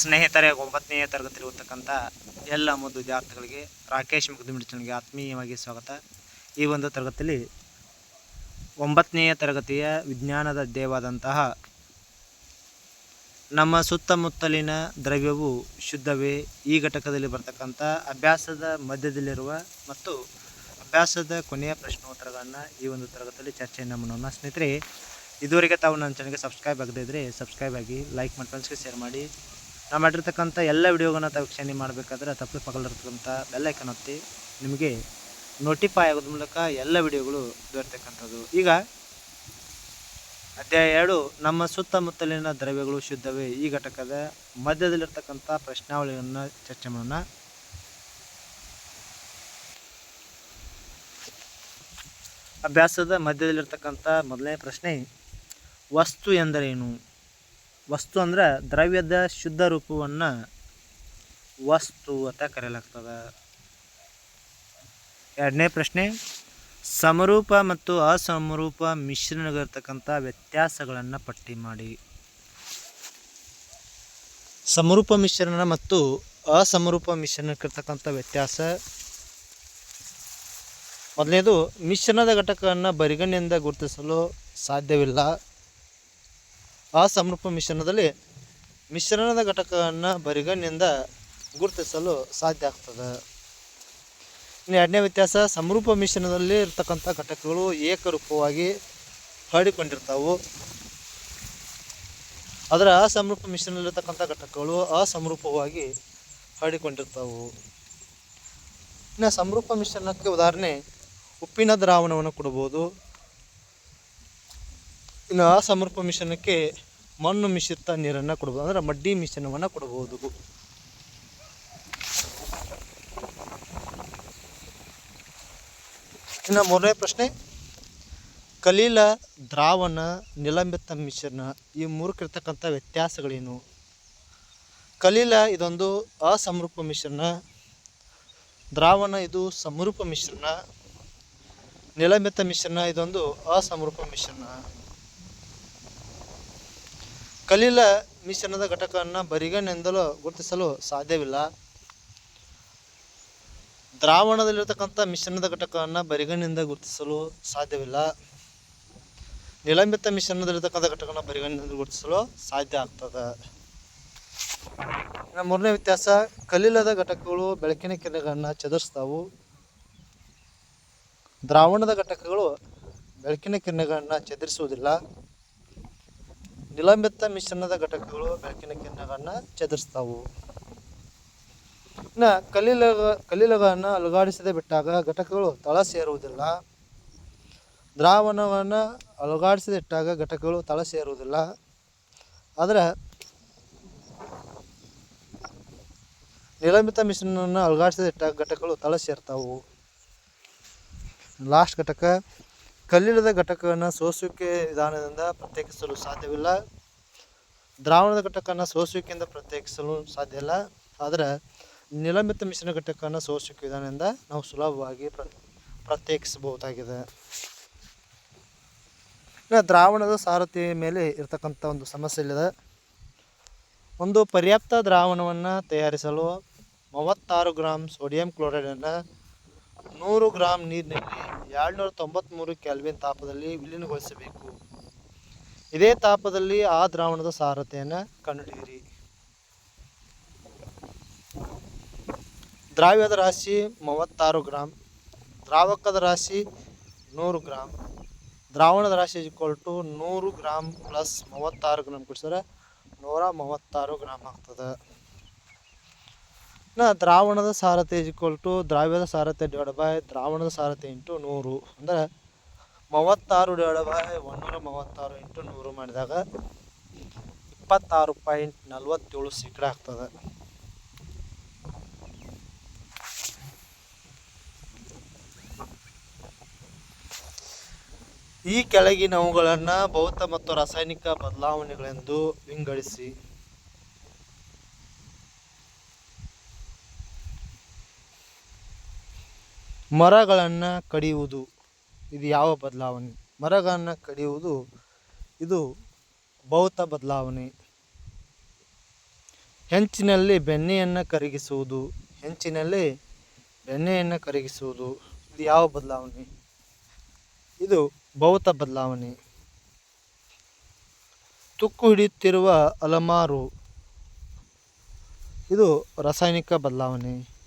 ಸ್ನೇಹಿತರೆ ಒಂಬತ್ತನೇ ತರಗತಿ ಓದ್ತಕ್ಕಂಥ ಎಲ್ಲ ಮುದ್ದು ವಿದ್ಯಾರ್ಥಿಗಳಿಗೆ ರಾಕೇಶ್ ಮುಗ್ದುಮಿಡಿಚನಿಗೆ ಆತ್ಮೀಯವಾಗಿ ಸ್ವಾಗತ. ಈ ಒಂದು ತರಗತಿಯಲ್ಲಿ ಒಂಬತ್ತನೆಯ ತರಗತಿಯ ವಿಜ್ಞಾನದ ದೇವಾದಂತಹ ನಮ್ಮ ಸುತ್ತಮುತ್ತಲಿನ ದ್ರವ್ಯವು ಶುದ್ಧವೇ ಈ ಘಟಕದಲ್ಲಿ ಬರ್ತಕ್ಕಂಥ ಅಭ್ಯಾಸದ ಮಧ್ಯದಲ್ಲಿರುವ ಮತ್ತು ಅಭ್ಯಾಸದ ಕೊನೆಯ ಪ್ರಶ್ನೋತ್ತರಗಳನ್ನು ಈ ಒಂದು ತರಗತಿಯಲ್ಲಿ ಚರ್ಚೆಯನ್ನು ಮಾಡೋಣ. ಸ್ನೇಹಿತರೆ, ಇದುವರೆಗೆ ತಾವು ನನ್ನ ಚಾನಲ್ಗೆ ಸಬ್ಸ್ಕ್ರೈಬ್ ಆಗದೇ ಇದ್ದರೆ ಸಬ್ಸ್ಕ್ರೈಬ್ ಆಗಿ ಲೈಕ್ ಮಾಡಿ ಫ್ರೆಂಡ್ಸ್ಗೆ ಶೇರ್ ಮಾಡಿ. ನಾವು ಮಾಡಿರ್ತಕ್ಕಂಥ ಎಲ್ಲ ವಿಡಿಯೋಗಳನ್ನ ತಾವು ವೀಕ್ಷಣೆ ಮಾಡಬೇಕಾದ್ರೆ ತಪ್ಪು ಪಗಲಿರ್ತಕ್ಕಂಥ ಬೆಲ್ಲೈಕನ್ ಒತ್ತಿ ನಿಮಗೆ ನೋಟಿಫೈ ಆಗೋದ್ರ ಮೂಲಕ ಎಲ್ಲ ವಿಡಿಯೋಗಳು ದೊರೆತಕ್ಕಂಥದ್ದು. ಈಗ ಅಧ್ಯಾಯ ಎರಡು, ನಮ್ಮ ಸುತ್ತಮುತ್ತಲಿನ ದ್ರವ್ಯಗಳು ಶುದ್ಧವೇ? ಈ ಘಟಕದ ಮಧ್ಯದಲ್ಲಿರ್ತಕ್ಕಂಥ ಪ್ರಶ್ನಾವಳಿಗಳನ್ನು ಚರ್ಚೆ ಮಾಡೋಣ. ಅಭ್ಯಾಸದ ಮಧ್ಯದಲ್ಲಿರ್ತಕ್ಕಂಥ ಮೊದಲನೇ ಪ್ರಶ್ನೆ, ವಸ್ತು ಎಂದರೇನು? ವಸ್ತು ಅಂದ್ರೆ ದ್ರವ್ಯದ ಶುದ್ಧ ರೂಪವನ್ನು ವಸ್ತು ಅಂತ ಕರೆಯಲಾಗ್ತದೆ. ಎರಡನೇ ಪ್ರಶ್ನೆ, ಸಮರೂಪ ಮತ್ತು ಅಸಮರೂಪ ಮಿಶ್ರಣಗಳಿರ್ತಕ್ಕಂಥ ವ್ಯತ್ಯಾಸಗಳನ್ನು ಪಟ್ಟಿ ಮಾಡಿ. ಸಮರೂಪ ಮಿಶ್ರಣ ಮತ್ತು ಅಸಮರೂಪ ಮಿಶ್ರಣಕ್ಕಿರ್ತಕ್ಕಂಥ ವ್ಯತ್ಯಾಸ. ಮೊದಲನೇದು, ಮಿಶ್ರಣದ ಘಟಕವನ್ನು ಬರಿಗಣ್ಣಿಂದ ಗುರುತಿಸಲು ಸಾಧ್ಯವಿಲ್ಲ. ಅಸಮರೂಪ ಮಿಶ್ರಣದಲ್ಲಿ ಮಿಶ್ರಣದ ಘಟಕವನ್ನು ಬರಿಗಣ್ಣಿಂದ ಗುರುತಿಸಲು ಸಾಧ್ಯ ಆಗ್ತದೆ. ಇನ್ನು ಎರಡನೇ ವ್ಯತ್ಯಾಸ ಸಮರೂಪ ಮಿಶ್ರಣದಲ್ಲಿ ಇರ್ತಕ್ಕಂಥ ಘಟಕಗಳು ಏಕರೂಪವಾಗಿ ಹರಡಿಕೊಂಡಿರ್ತಾವು. ಅದರ ಅಸಮರೂಪ ಮಿಶ್ರಣದಲ್ಲಿರ್ತಕ್ಕಂಥ ಘಟಕಗಳು ಅಸಮರೂಪವಾಗಿ ಹರಡಿಕೊಂಡಿರ್ತಾವು. ಇನ್ನು ಸಮರೂಪ ಮಿಶ್ರಣಕ್ಕೆ ಉದಾಹರಣೆ, ಉಪ್ಪಿನ ದ್ರಾವಣವನ್ನು ಕೊಡ್ಬೋದು. ಇನ್ನು ಅಸಮರ್ಪ ಮಿಶ್ರಣಕ್ಕೆ ಮಣ್ಣು ಮಿಶ್ರಿತ ನೀರನ್ನು ಕೊಡ್ಬೋದು. ಅಂದರೆ ಮಡ್ಡಿ ಮಿಶ್ರಣವನ್ನು ಕೊಡ್ಬೋದು. ಇನ್ನು ಮೂರನೇ ಪ್ರಶ್ನೆ, ಕಲೀಲ ದ್ರಾವಣ, ನಿಲಂಬಿತ ಮಿಶ್ರಣ ಈ ಮೂರಕ್ಕಿರ್ತಕ್ಕಂಥ ವ್ಯತ್ಯಾಸಗಳೇನು? ಕಲೀಲ ಇದೊಂದು ಅಸಮರೂಪ ಮಿಶ್ರಣ, ದ್ರಾವಣ ಇದು ಸಮರೂಪ ಮಿಶ್ರಣ, ನಿಲಂಬಿತ ಮಿಶ್ರಣ ಇದೊಂದು ಅಸಮರೂಪ ಮಿಶ್ರಣ. ಕಲೀಲ ಮಿಶ್ರಣದ ಘಟಕವನ್ನು ಬರಿಗಣ್ಣೆಂದಲೂ ಗುರುತಿಸಲು ಸಾಧ್ಯವಿಲ್ಲ. ದ್ರಾವಣದಲ್ಲಿರತಕ್ಕಂಥ ಮಿಶ್ರಣದ ಘಟಕವನ್ನು ಬರಿಗಣ್ಣಿಂದ ಗುರುತಿಸಲು ಸಾಧ್ಯವಿಲ್ಲ. ನಿಲಂಬಿತ ಮಿಶ್ರಣದಲ್ಲಿರ್ತಕ್ಕಂಥ ಘಟಕವನ್ನು ಬರಿಗಣ್ಣಿಂದ ಗುರುತಿಸಲು ಸಾಧ್ಯ ಆಗ್ತದೆ. ಇನ್ನು ಮೂರನೇ ವ್ಯತ್ಯಾಸ, ಕಲೀಲದ ಘಟಕಗಳು ಬೆಳಕಿನ ಕಿರಣಗಳನ್ನು ಚದುರಿಸ್ತಾವು. ದ್ರಾವಣದ ಘಟಕಗಳು ಬೆಳಕಿನ ಕಿರಣಗಳನ್ನು ಚದುರಿಸುವುದಿಲ್ಲ. ನಿಲಂಬಿತ ಮಿಶ್ರಣದ ಘಟಕಗಳು ಬೆಳಕಿನ ಕಿರಣಗಳನ್ನು ಚದುರಿಸ್ತಾವು. ಇನ್ನು ಕಲ್ಲಿಲ ಕಲೀಲಗಳನ್ನು ಅಲುಗಾಡಿಸದೆ ಬಿಟ್ಟಾಗ ಘಟಕಗಳು ತಳ ಸೇರುವುದಿಲ್ಲ. ದ್ರಾವಣವನ್ನು ಅಲುಗಾಡಿಸದೆ ಇಟ್ಟಾಗ ಘಟಕಗಳು ತಳ ಸೇರುವುದಿಲ್ಲ. ಆದರೆ ನಿಲಂಬಿತ ಮಿಶ್ರಣವನ್ನು ಅಲುಗಾಡಿಸದೆ ಇಟ್ಟಾಗ ಘಟಕಗಳು ತಳ ಸೇರ್ತಾವು. ಲಾಸ್ಟ್ ಘಟಕ ಕಲ್ಲಿಲ್ಲದ ಘಟಕವನ್ನು ಸೋಸುವಿಕೆ ವಿಧಾನದಿಂದ ಪ್ರತ್ಯೇಕಿಸಲು ಸಾಧ್ಯವಿಲ್ಲ. ದ್ರಾವಣದ ಘಟಕವನ್ನು ಸೋಸುವಿಕೆಯಿಂದ ಪ್ರತ್ಯೇಕಿಸಲು ಸಾಧ್ಯ ಇಲ್ಲ. ಆದರೆ ನಿಲಂಬಿತ ಮಿಶ್ರಣ ಘಟಕವನ್ನು ಸೋಸುವಿಕೆ ವಿಧಾನದಿಂದ ನಾವು ಸುಲಭವಾಗಿ ಪ್ರ, ಪ್ರತ್ಯೇಕಿಸಬಹುದಾಗಿದೆ. ದ್ರಾವಣದ ಸಾರಥಿ ಮೇಲೆ ಇರತಕ್ಕಂಥ ಒಂದು ಸಮಸ್ಯೆ ಇಲ್ಲಿದೆ. ಒಂದು ಪರ್ಯಾಪ್ತ ದ್ರಾವಣವನ್ನು ತಯಾರಿಸಲು ಮೂವತ್ತಾರು ಗ್ರಾಮ್ ಸೋಡಿಯಂ ಕ್ಲೋರೈಡನ್ನು ನೂರು ಗ್ರಾಂ ನೀರಿನಲ್ಲಿ ಎರಡುನೂರ ತೊಂಬತ್ತ್ಮೂರು ಕ್ಯಾಲ್ವಿನ್ ತಾಪದಲ್ಲಿ ವಿಲೀನಗೊಳಿಸಬೇಕು. ಇದೇ ತಾಪದಲ್ಲಿ ಆ ದ್ರಾವಣದ ಸಾರತೆಯನ್ನು ಕಂಡುಹಿಡಿಯಿರಿ. ದ್ರಾವ್ಯದ ರಾಶಿ ಮೂವತ್ತಾರು ಗ್ರಾಮ್ ದ್ರಾವಕದ ರಾಶಿ ನೂರು ಗ್ರಾಮ್ ದ್ರಾವಣದ ರಾಶಿ ಈಕ್ವಲ್ ಟು ನೂರು ಗ್ರಾಮ್ ಪ್ಲಸ್ ಮೂವತ್ತಾರು ಗ್ರಾಮ್ ಕೊಡ್ಸಿದ್ರೆ ನೂರ ಮೂವತ್ತಾರು ಗ್ರಾಮ್ ಆಗ್ತದೆ. ಇನ್ನು ದ್ರಾವಣದ ಸಾರತೆ ಈಕ್ವಲ್ ಟು ದ್ರಾವ್ಯದ ಸಾರತೆ ಡಿವೈಡ್ ಬೈ ದ್ರಾವಣದ ಸಾರತೆ ಇಂಟು ನೂರು. ಅಂದರೆ ಮೂವತ್ತಾರು ಡಿವೈಡ್ ಬೈ ಒಂದೂರ ಮೂವತ್ತಾರು ಇಂಟು ನೂರು ಮಾಡಿದಾಗ ಇಪ್ಪತ್ತಾರು ಪಾಯಿಂಟ್ ನಲ್ವತ್ತೇಳು ಶೇಕಡ ಆಗ್ತದೆ. ಈ ಕೆಳಗಿನವುಗಳನ್ನು ಭೌತ ಮತ್ತು ರಾಸಾಯನಿಕ ಬದಲಾವಣೆಗಳೆಂದು ವಿಂಗಡಿಸಿ. ಮರಗಳನ್ನು ಕಡಿಯುವುದು. ಇದು ಯಾವ ಬದಲಾವಣೆ? ಮರಗಳನ್ನು ಕಡಿಯುವುದು, ಇದು ಭೌತ ಬದಲಾವಣೆ. ಹೆಂಚಿನಲ್ಲಿ ಬೆಣ್ಣೆಯನ್ನು ಕರಗಿಸುವುದು. ಹೆಂಚಿನಲ್ಲಿ ಬೆಣ್ಣೆಯನ್ನು ಕರಗಿಸುವುದು. ಇದು ಯಾವ ಬದಲಾವಣೆ? ಇದು ಭೌತ ಬದಲಾವಣೆ. ತುಕ್ಕು ಹಿಡಿಯುತ್ತಿರುವ ಅಲಮಾರು. ಇದು ರಾಸಾಯನಿಕ ಬದಲಾವಣೆ.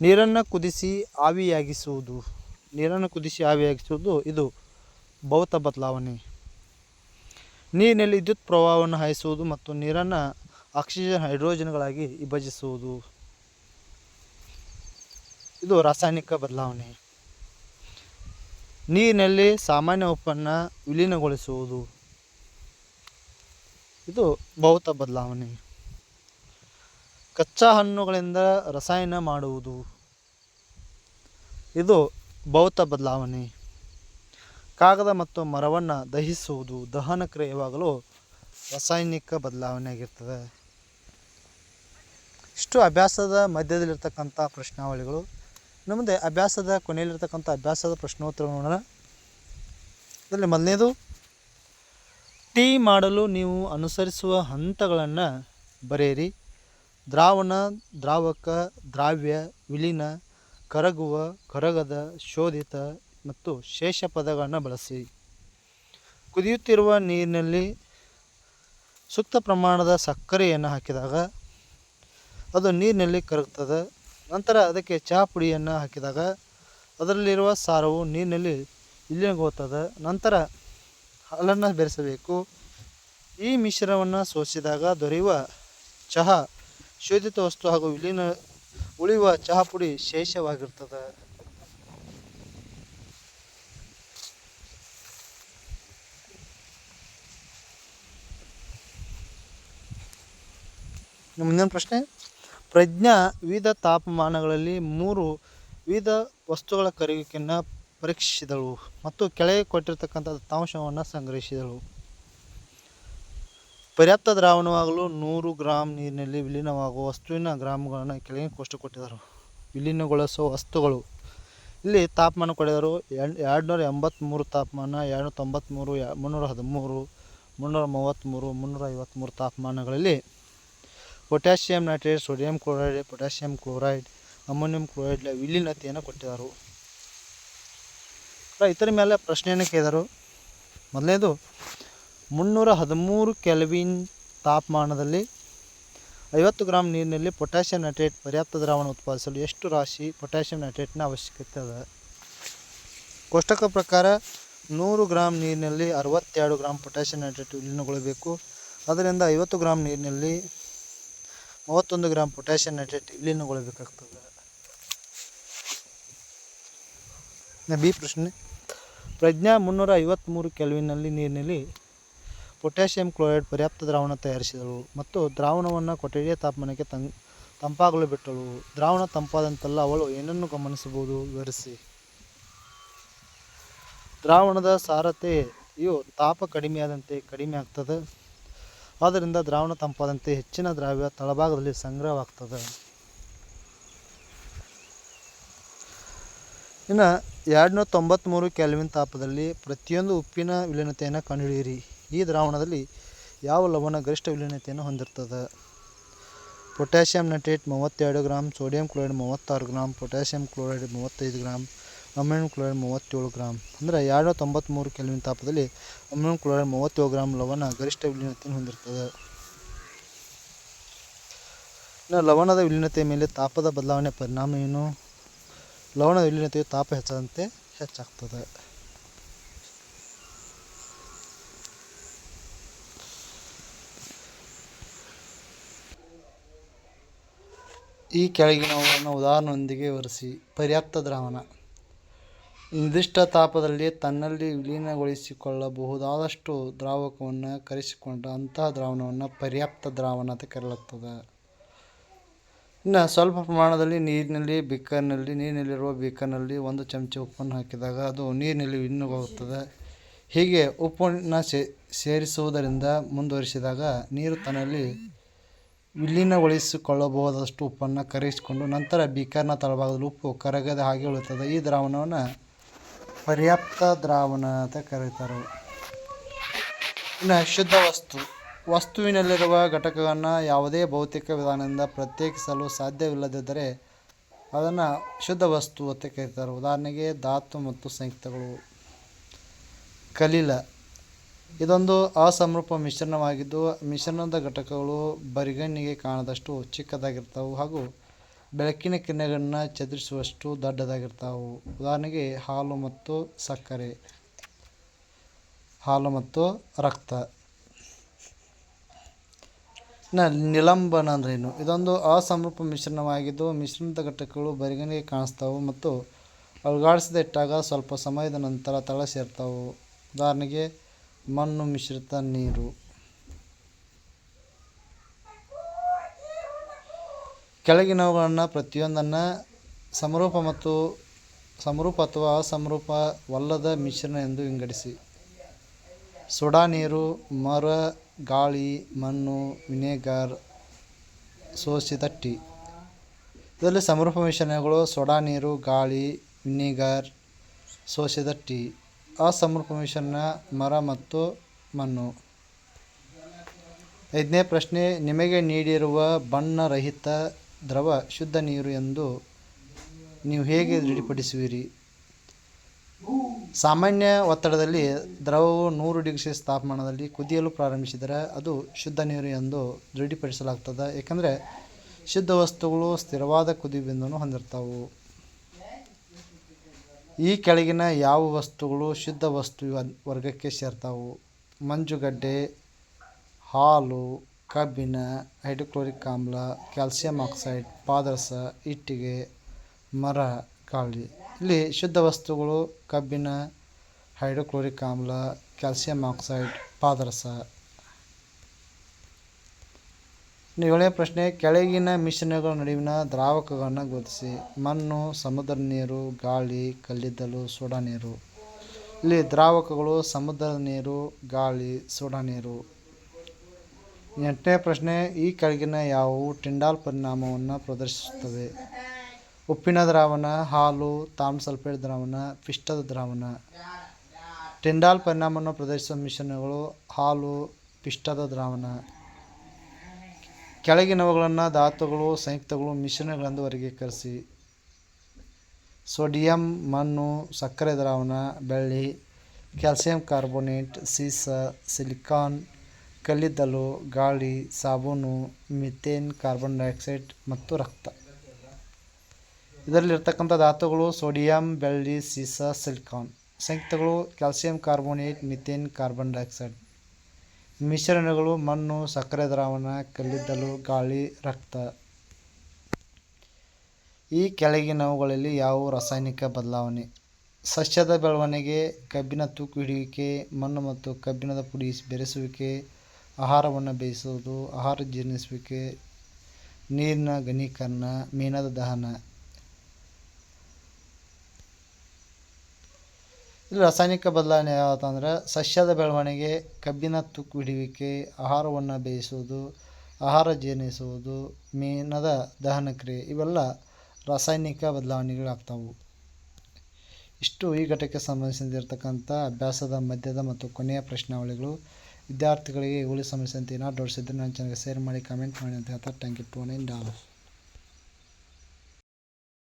ನೀರನ್ನು ಕುದಿಸಿ ಆವಿಯಾಗಿಸುವುದು. ನೀರನ್ನು ಕುದಿಸಿ ಆವಿಯಾಗಿಸುವುದು ಇದು ಭೌತ ಬದಲಾವಣೆ. ನೀರಿನಲ್ಲಿ ವಿದ್ಯುತ್ ಪ್ರವಾಹವನ್ನು ಹಾಯಿಸುವುದು ಮತ್ತು ನೀರನ್ನು ಆಕ್ಸಿಜನ್, ಹೈಡ್ರೋಜನ್ಗಳಾಗಿ ವಿಭಜಿಸುವುದು. ಇದು ರಾಸಾಯನಿಕ ಬದಲಾವಣೆ. ನೀರಿನಲ್ಲಿ ಸಾಮಾನ್ಯ ಉಪ್ಪನ್ನ ವಿಲೀನಗೊಳಿಸುವುದು. ಇದು ಭೌತ ಬದಲಾವಣೆ. ಕಚ್ಚಾ ಹಣ್ಣುಗಳಿಂದ ರಸಾಯನ ಮಾಡುವುದು. ಇದು ಭೌತ ಬದಲಾವಣೆ. ಕಾಗದ ಮತ್ತು ಮರವನ್ನು ದಹಿಸುವುದು ದಹನ ಕ್ರಿಯೆ ಯಾವಾಗಲೂ ರಾಸಾಯನಿಕ ಬದಲಾವಣೆ ಆಗಿರ್ತದೆ ಇಷ್ಟು ಅಭ್ಯಾಸದ ಮಧ್ಯದಲ್ಲಿರ್ತಕ್ಕಂಥ ಪ್ರಶ್ನಾವಳಿಗಳು. ನಮ್ಮದೇ ಮುಂದೆ ಅಭ್ಯಾಸದ ಕೊನೆಯಲ್ಲಿರ್ತಕ್ಕಂಥ ಅಭ್ಯಾಸದ ಪ್ರಶ್ನೋತ್ತರ ನೋಡೋಣ. ಇದರಲ್ಲಿ ಮೊದಲನೇದು, ಟೀ ಮಾಡಲು ನೀವು ಅನುಸರಿಸುವ ಹಂತಗಳನ್ನು ಬರೆಯಿರಿ. ದ್ರಾವಣ, ದ್ರಾವಕ, ದ್ರಾವ್ಯ, ವಿಲೀನ, ಕರಗುವ, ಕರಗದ, ಶೋಧಿತ ಮತ್ತು ಶೇಷ ಪದಗಳನ್ನು ಬಳಸಿ. ಕುದಿಯುತ್ತಿರುವ ನೀರಿನಲ್ಲಿ ಸೂಕ್ತ ಪ್ರಮಾಣದ ಸಕ್ಕರೆಯನ್ನು ಹಾಕಿದಾಗ ಅದು ನೀರಿನಲ್ಲಿ ಕರಗ್ತದೆ. ನಂತರ ಅದಕ್ಕೆ ಚಹಾ ಪುಡಿಯನ್ನು ಹಾಕಿದಾಗ ಅದರಲ್ಲಿರುವ ಸಾರವು ನೀರಿನಲ್ಲಿ ಇಲ್ಲಿಗೋಗ್ತದೆ ನಂತರ ಹಾಲನ್ನು ಬೆರೆಸಬೇಕು. ಈ ಮಿಶ್ರಣವನ್ನು ಸೋಸಿದಾಗ ದೊರೆಯುವ ಚಹಾ ಶೋಧಿತ ವಸ್ತು ಹಾಗೂ ವಿಲೀನ ಉಳಿಯುವ ಚಹಾ ಪುಡಿ ಶೇಷವಾಗಿರ್ತದೆ. ಮುಂದಿನ ಪ್ರಶ್ನೆ? ಪ್ರಜ್ಞಾ ವಿವಿಧ ತಾಪಮಾನಗಳಲ್ಲಿ ಮೂರು ವಿವಿಧ ವಸ್ತುಗಳ ಕರಗುವಿಕೆಯನ್ನು ಪರೀಕ್ಷಿಸಿದಳು ಮತ್ತು ಕೆಳಗೆ ಕೊಟ್ಟಿರ್ತಕ್ಕಂಥ ದತ್ತಾಂಶವನ್ನು ಸಂಗ್ರಹಿಸಿದಳು. ಪರ್ಯಾಪ್ತ ದ್ರಾವಣವಾಗಲು ನೂರು ಗ್ರಾಂ ನೀರಿನಲ್ಲಿ ವಿಲೀನವಾಗುವ ವಸ್ತುವಿನ ಗ್ರಾಮ್ಗಳನ್ನು ಕೆಳಗೆ ಕೋಷ್ಟ ಕೊಟ್ಟಿದ್ದರು. ವಿಲೀನಗೊಳಿಸುವ ವಸ್ತುಗಳು. ಇಲ್ಲಿ ತಾಪಮಾನ ಕೊಡಿದರು ಎರಡುನೂರ ಎಂಬತ್ತ್ಮೂರು ತಾಪಮಾನ ಎರಡು ತೊಂಬತ್ತ್ಮೂರು ಮುನ್ನೂರ ಹದಿಮೂರು, ಮುನ್ನೂರ ಮೂವತ್ತ್ಮೂರು ಮುನ್ನೂರ ಐವತ್ತ್ಮೂರು ತಾಪಮಾನಗಳಲ್ಲಿ potassium nitrate, sodium chloride, potassium chloride, ammonium chloride ವಿಲೀನತೆಯನ್ನು ಕೊಟ್ಟಿದ್ದರು. ಇತರ ಮೇಲೆ ಪ್ರಶ್ನೆಯನ್ನು ಕೇಳಿದರು. ಮೊದಲನೇದು ಮುನ್ನೂರ ಹದಿಮೂರು ಕೆಲ್ವಿನ್ ತಾಪಮಾನದಲ್ಲಿ ಐವತ್ತು ಗ್ರಾಮ್ ನೀರಿನಲ್ಲಿ ಪೊಟ್ಯಾಷಿಯಂ ನೈಟ್ರೇಟ್ ಪರ್ಯಾಪ್ತ ದ್ರಾವಣ ಉತ್ಪಾದಿಸಲು ಎಷ್ಟು ರಾಶಿ ಪೊಟ್ಯಾಷಿಯಂ ನೈಟ್ರೇಟ್ನ ಅವಶ್ಯಕತೆ ಅದ? ಕೋಷ್ಟಕ ಪ್ರಕಾರ ನೂರು ಗ್ರಾಮ್ ನೀರಿನಲ್ಲಿ ಅರವತ್ತೆರಡು ಗ್ರಾಮ್ ಪೊಟ್ಯಾಷಿಯಂ ನೈಟ್ರೇಟ್ ವಿಲೀನಗೊಳ್ಳಬೇಕು ಅದರಿಂದ ಐವತ್ತು ಗ್ರಾಮ್ ನೀರಿನಲ್ಲಿ ಮೂವತ್ತೊಂದು ಗ್ರಾಮ್ ಪೊಟ್ಯಾಷಿಯಂ ನೈಟ್ರೇಟ್ ವಿಲೀನಗೊಳ್ಳಬೇಕಾಗ್ತದೆ ಬೇಕಾಗ್ತದೆ ಬಿ ಪ್ರಶ್ನೆ. ಪ್ರಜ್ಞಾ ಮುನ್ನೂರ ಐವತ್ತ್ಮೂರು ಕೆಲ್ವಿನಲ್ಲಿ ನೀರಿನಲ್ಲಿ ಪೊಟ್ಯಾಷಿಯಂ ಕ್ಲೋರೈಡ್ ಪರ್ಯಾಪ್ತ ದ್ರಾವಣ ತಯಾರಿಸಿದಳು ಮತ್ತು ದ್ರಾವಣವನ್ನು ಕೊಠಡಿಯ ತಾಪಮಾನಕ್ಕೆ ತಂ ತಂಪಾಗಲು ಬಿಟ್ಟಳು. ದ್ರಾವಣ ತಂಪಾದಂತೆಲ್ಲ ಅವಳು ಏನನ್ನು ಗಮನಿಸಬಹುದು? ವಿವರಿಸಿ. ದ್ರಾವಣದ ಸಾರತೆಯು ತಾಪ ಕಡಿಮೆಯಾದಂತೆ ಕಡಿಮೆ ಆಗ್ತದೆ. ಆದ್ದರಿಂದ ದ್ರಾವಣ ತಂಪಾದಂತೆ ಹೆಚ್ಚಿನ ದ್ರಾವ್ಯ ತಳಭಾಗದಲ್ಲಿ ಸಂಗ್ರಹವಾಗ್ತದೆ. ಇನ್ನು ಎರಡುನೂರ ತೊಂಬತ್ತ್ಮೂರು ಕೆಲ್ವಿನ್ ತಾಪದಲ್ಲಿ ಪ್ರತಿಯೊಂದು ಉಪ್ಪಿನ ವಿಲೀನತೆಯನ್ನು ಕಂಡುಹಿಡಿಯಿರಿ. ಈ ದ್ರಾವಣದಲ್ಲಿ ಯಾವ ಲವಣ ಗರಿಷ್ಠ ವಿಲೀನತೆಯನ್ನು ಹೊಂದಿರ್ತದೆ? ಪೊಟ್ಯಾಷಿಯಂ ನೈಟ್ರೇಟ್ ಮೂವತ್ತೆರಡು ಗ್ರಾಮ್ ಸೋಡಿಯಂ ಕ್ಲೋರೈಡ್ ಮೂವತ್ತಾರು ಗ್ರಾಮ್ ಪೊಟ್ಯಾಷಿಯಂ ಕ್ಲೋರೈಡ್ ಮೂವತ್ತೈದು ಗ್ರಾಮ್ ಅಮೋನಿಯಂ ಕ್ಲೋರೈಡ್ ಮೂವತ್ತೇಳು ಗ್ರಾಮ್ ಅಂದರೆ ಎರಡು ತೊಂಬತ್ತ್ಮೂರು ಕೆಲ್ವಿನ್ ತಾಪದಲ್ಲಿ ಅಮೋನಿಯಂ ಕ್ಲೋರೈಡ್ ಮೂವತ್ತೇಳು ಗ್ರಾಮ್ ಲವಣ ಗರಿಷ್ಠ ವಿಲೀನತೆಯನ್ನು ಹೊಂದಿರ್ತದೆ. ಇನ್ನು ಲವಣದ ವಿಲೀನತೆಯ ಮೇಲೆ ತಾಪದ ಬದಲಾವಣೆ ಪರಿಣಾಮ ಏನು? ಲವಣದ ವಿಲೀನತೆಯು ತಾಪ ಹೆಚ್ಚಾದಂತೆ ಹೆಚ್ಚಾಗ್ತದೆ. ಈ ಕೆಳಗಿನವುಗಳನ್ನು ಉದಾಹರಣೆಯೊಂದಿಗೆ ವಿವರಿಸಿ. ಪರ್ಯಾಪ್ತ ದ್ರಾವಣ. ನಿರ್ದಿಷ್ಟ ತಾಪದಲ್ಲಿ ತನ್ನಲ್ಲಿ ವಿಲೀನಗೊಳಿಸಿಕೊಳ್ಳಬಹುದಾದಷ್ಟು ದ್ರಾವಕವನ್ನು ಕರೆಸಿಕೊಂಡ ಅಂತಹ ದ್ರಾವಣವನ್ನು ಪರ್ಯಾಪ್ತ ದ್ರಾವಣ ಅಂತ ಕರೆಯಲಾಗ್ತದೆ. ಇನ್ನು ಸ್ವಲ್ಪ ಪ್ರಮಾಣದಲ್ಲಿ ನೀರಿನಲ್ಲಿ ಬಿಕ್ಕರ್ನಲ್ಲಿ ನೀರಿನಲ್ಲಿರುವ ಬಿಕ್ಕರ್ನಲ್ಲಿ ಒಂದು ಚಮಚ ಉಪ್ಪನ್ನು ಹಾಕಿದಾಗ ಅದು ನೀರಿನಲ್ಲಿ ವಿಲೀನಗೊಳ್ಳುತ್ತದೆ ಹೀಗೆ ಉಪ್ಪನ್ನು ಸೇರಿಸುವುದರಿಂದ ಮುಂದುವರಿಸಿದಾಗ ನೀರು ತನ್ನಲ್ಲಿ ವಿಲೀನಗೊಳಿಸಿಕೊಳ್ಳಬಹುದಾದಷ್ಟು ಉಪ್ಪನ್ನು ಕರಗಿಸಿಕೊಂಡು ನಂತರ ಬೀಕರ್ನ ತಳಭಾಗದಲ್ಲಿ ಉಪ್ಪು ಕರಗದ ಹಾಗೆ ಉಳಿಯುತ್ತದೆ ಈ ದ್ರಾವಣವನ್ನು ಪರ್ಯಾಪ್ತ ದ್ರಾವಣ ಅಂತ ಕರೀತಾರೆ. ಇನ್ನು ಶುದ್ಧ ವಸ್ತು. ವಸ್ತುವಿನಲ್ಲಿರುವ ಘಟಕವನ್ನು ಯಾವುದೇ ಭೌತಿಕ ವಿಧಾನದಿಂದ ಪ್ರತ್ಯೇಕಿಸಲು ಸಾಧ್ಯವಿಲ್ಲದಿದ್ದರೆ ಅದನ್ನು ಶುದ್ಧ ವಸ್ತು ಅಂತ ಕರೀತಾರೆ. ಉದಾಹರಣೆಗೆ ಧಾತು ಮತ್ತು ಸಂಯುಕ್ತಗಳು. ಕಲಿಲ. ಇದೊಂದು ಅಸಮರೂಪ ಮಿಶ್ರಣವಾಗಿದ್ದು, ಮಿಶ್ರಣದ ಘಟಕಗಳು ಬರಿಗಣ್ಣಿಗೆ ಕಾಣದಷ್ಟು ಚಿಕ್ಕದಾಗಿರ್ತವೆ ಹಾಗೂ ಬೆಳಕಿನ ಕಿರಣಗಳನ್ನು ಚದುರಿಸುವಷ್ಟು ದೊಡ್ಡದಾಗಿರ್ತಾವೆ. ಉದಾಹರಣೆಗೆ ಹಾಲು ಮತ್ತು ಸಕ್ಕರೆ, ಹಾಲು ಮತ್ತು ರಕ್ತ. ನ, ನಿಲಂಬನ ಅಂದ್ರೇನು? ಇದೊಂದು ಅಸಮರೂಪ ಮಿಶ್ರಣವಾಗಿದ್ದು, ಮಿಶ್ರಣದ ಘಟಕಗಳು ಬರಿಗಣ್ಣಿಗೆ ಕಾಣಿಸ್ತಾವೆ ಮತ್ತು ಅಲುಗಾಡಿಸದೆ ಇಟ್ಟಾಗ ಸ್ವಲ್ಪ ಸಮಯದ ನಂತರ ತಳ ಸೇರ್ತಾವೆ. ಉದಾಹರಣೆಗೆ ಮಣ್ಣು ಮಿಶ್ರಿತ ನೀರು. ಕೆಳಗಿನವುಗಳನ್ನು ಪ್ರತಿಯೊಂದನ್ನು ಸಮರೂಪ ಮತ್ತು ಸಮರೂಪ ಅಥವಾ ಅಸಮರೂಪವಲ್ಲದ ಮಿಶ್ರಣ ಎಂದು ವಿಂಗಡಿಸಿ. ಸೋಡಾ ನೀರು, ಮರ, ಗಾಳಿ, ಮಣ್ಣು, ವಿನೆಗರ್ ಸೋಸಿದ ಟೀ ಇದರಲ್ಲಿ ಸಮರೂಪ ಮಿಶ್ರಣಗಳು ಸೋಡಾ ನೀರು, ಗಾಳಿ, ವಿನೆಗರ್ ಸೋಸಿದ ಟೀ ಮಿಶ್ರಣ ಮರ ಮತ್ತು ಮಣ್ಣು. ಐದನೇ ಪ್ರಶ್ನೆ, ನಿಮಗೆ ನೀಡಿರುವ ಬಣ್ಣರಹಿತ ದ್ರವ ಶುದ್ಧ ನೀರು ಎಂದು ನೀವು ಹೇಗೆ ದೃಢಪಡಿಸುವಿರಿ ಸಾಮಾನ್ಯ ಒತ್ತಡದಲ್ಲಿ ದ್ರವವು ನೂರು ಡಿಗ್ರಿ ತಾಪಮಾನದಲ್ಲಿ ಕುದಿಯಲು ಪ್ರಾರಂಭಿಸಿದರೆ ಅದು ಶುದ್ಧ ನೀರು ಎಂದು ದೃಢಪಡಿಸಲಾಗ್ತದೆ ಏಕೆಂದರೆ ಶುದ್ಧ ವಸ್ತುಗಳು ಸ್ಥಿರವಾದ ಕುದಿ ಬಿಂದುವನ್ನು ಹೊಂದಿರ್ತಾವೆ ಈ ಕೆಳಗಿನ ಯಾವ ವಸ್ತುಗಳು ಶುದ್ಧ ವಸ್ತು ವರ್ಗಕ್ಕೆ ಸೇರ್ತಾವು? ಮಂಜುಗಡ್ಡೆ, ಹಾಲು, ಕಬ್ಬಿಣ, ಹೈಡ್ರೋಕ್ಲೋರಿಕ್ ಆಮ್ಲ, ಕ್ಯಾಲ್ಸಿಯಂ ಆಕ್ಸೈಡ್, ಪಾದರಸ, ಇಟ್ಟಿಗೆ, ಮರ, ಗಾಳಿ. ಇಲ್ಲಿ ಶುದ್ಧ ವಸ್ತುಗಳು ಕಬ್ಬಿಣ, ಹೈಡ್ರೋಕ್ಲೋರಿಕ್ ಆಮ್ಲ, ಕ್ಯಾಲ್ಸಿಯಂ ಆಕ್ಸೈಡ್, ಪಾದರಸ ಇನ್ನು ಏಳನೇ ಪ್ರಶ್ನೆ, ಕೆಳಗಿನ ಮಿಶ್ರಣಗಳ ನಡುವಿನ ದ್ರಾವಕಗಳನ್ನು ಗುರುತಿಸಿ. ಮಣ್ಣು, ಸಮುದ್ರ ನೀರು, ಗಾಳಿ, ಕಲ್ಲಿದ್ದಲು, ಸೋಡಾ ನೀರು. ಇಲ್ಲಿ ದ್ರಾವಕಗಳು ಸಮುದ್ರದ ನೀರು, ಗಾಳಿ, ಸೋಡಾ ನೀರು. ಎಂಟನೇ ಪ್ರಶ್ನೆ, ಈ ಕೆಳಗಿನ ಯಾವುವು ಟಿಂಡಾಲ್ ಪರಿಣಾಮವನ್ನು ಪ್ರದರ್ಶಿಸುತ್ತವೆ? ಉಪ್ಪಿನ ದ್ರಾವಣ, ಹಾಲು ತಾಮ್ರ ಸಲ್ಫೇಟ್ ದ್ರಾವಣ, ಪಿಷ್ಟದ ದ್ರಾವಣ. ಟಿಂಡಾಲ್ ಪರಿಣಾಮವನ್ನು ಪ್ರದರ್ಶಿಸುವ ಮಿಶ್ರಣಗಳು ಹಾಲು, ಪಿಷ್ಟದ ದ್ರಾವಣ. ಕೆಳಗಿನವುಗಳನ್ನು ಧಾತುಗಳು, ಸಂಯುಕ್ತಗಳು ಮಿಶ್ರಣಗಳೆಂದು ವರ್ಗೀಕರಿಸಿ ಸೋಡಿಯಂ, ಮಣ್ಣು, ಸಕ್ಕರೆ ದ್ರಾವಣ, ಬೆಳ್ಳಿ, ಕ್ಯಾಲ್ಸಿಯಂ ಕಾರ್ಬೋನೇಟ್, ಸೀಸ, ಸಿಲಿಕಾನ್, ಕಲ್ಲಿದ್ದಲು, ಗಾಳಿ, ಸಾಬೂನು, ಮಿಥೇನ್ ಕಾರ್ಬನ್ ಡೈಆಕ್ಸೈಡ್ ಮತ್ತು ರಕ್ತ. ಇದರಲ್ಲಿರ್ತಕ್ಕಂಥ ಧಾತುಗಳು ಸೋಡಿಯಂ, ಬೆಳ್ಳಿ, ಸೀಸ, ಸಿಲಿಕಾನ್. ಸಂಯುಕ್ತಗಳು calcium carbonate, methane carbon dioxide. ಮಿಶ್ರಣಗಳು ಮಣ್ಣು, ಸಕ್ಕರೆ ದ್ರಾವಣ, ಕಲ್ಲಿದ್ದಲು, ಗಾಳಿ, ರಕ್ತ. ಈ ಕೆಳಗಿನವುಗಳಲ್ಲಿ ಯಾವ ರಾಸಾಯನಿಕ ಬದಲಾವಣೆ. ಸಸ್ಯದ ಬೆಳವಣಿಗೆ, ಕಬ್ಬಿನ ತೂಕ ಹಿಡಿಯುವಿಕೆ, ಮಣ್ಣು ಮತ್ತು ಕಬ್ಬಿಣದ ಪುಡಿ ಬೆರೆಸುವಿಕೆ, ಆಹಾರವನ್ನು ಬೇಯಿಸುವುದು, ಆಹಾರ ಜೀರ್ಣಿಸುವಿಕೆ, ನೀರಿನ ಘನೀಕರಣ ಮೀನದ ದಹನ. ಇಲ್ಲಿ ರಾಸಾಯನಿಕ ಬದಲಾವಣೆ ಯಾವುದು ಅಂದ್ರೆ ಸಸ್ಯದ ಬೆಳವಣಿಗೆ, ಕಬ್ಬಿನ ತುಕ್ಕು ಹಿಡಿಯುವಿಕೆ, ಆಹಾರವನ್ನು ಬೇಯಿಸುವುದು, ಆಹಾರ ಜೀರ್ಣಿಸುವುದು, ಮೀನದ ದಹನ ಕ್ರಿಯೆ ಇವೆಲ್ಲ ರಾಸಾಯನಿಕ ಬದಲಾವಣೆಗಳಾಗ್ತಾವು. ಇಷ್ಟು ಈ ಘಟಕಕ್ಕೆ ಸಂಬಂಧಿಸಿದಿರ್ತಕ್ಕಂಥ ಅಭ್ಯಾಸದ ಮಧ್ಯದ ಮತ್ತು ಕೊನೆಯ ಪ್ರಶ್ನಾವಳಿಗಳು. ವಿದ್ಯಾರ್ಥಿಗಳಿಗೆ ಉಳಿ ಸಮಸ್ಯೆ ಅಂತ ಏನಾದ್ರು ಡೌಟ್ಸ್ ಇದ್ದರೆ ನನ್ನ ಚಾನಲ್ಗೆ ಶೇರ್ ಮಾಡಿ ಕಮೆಂಟ್ ಮಾಡಿ ಅಂತ ಹೇಳ್ತಾರೆ. Thank you to nine dollars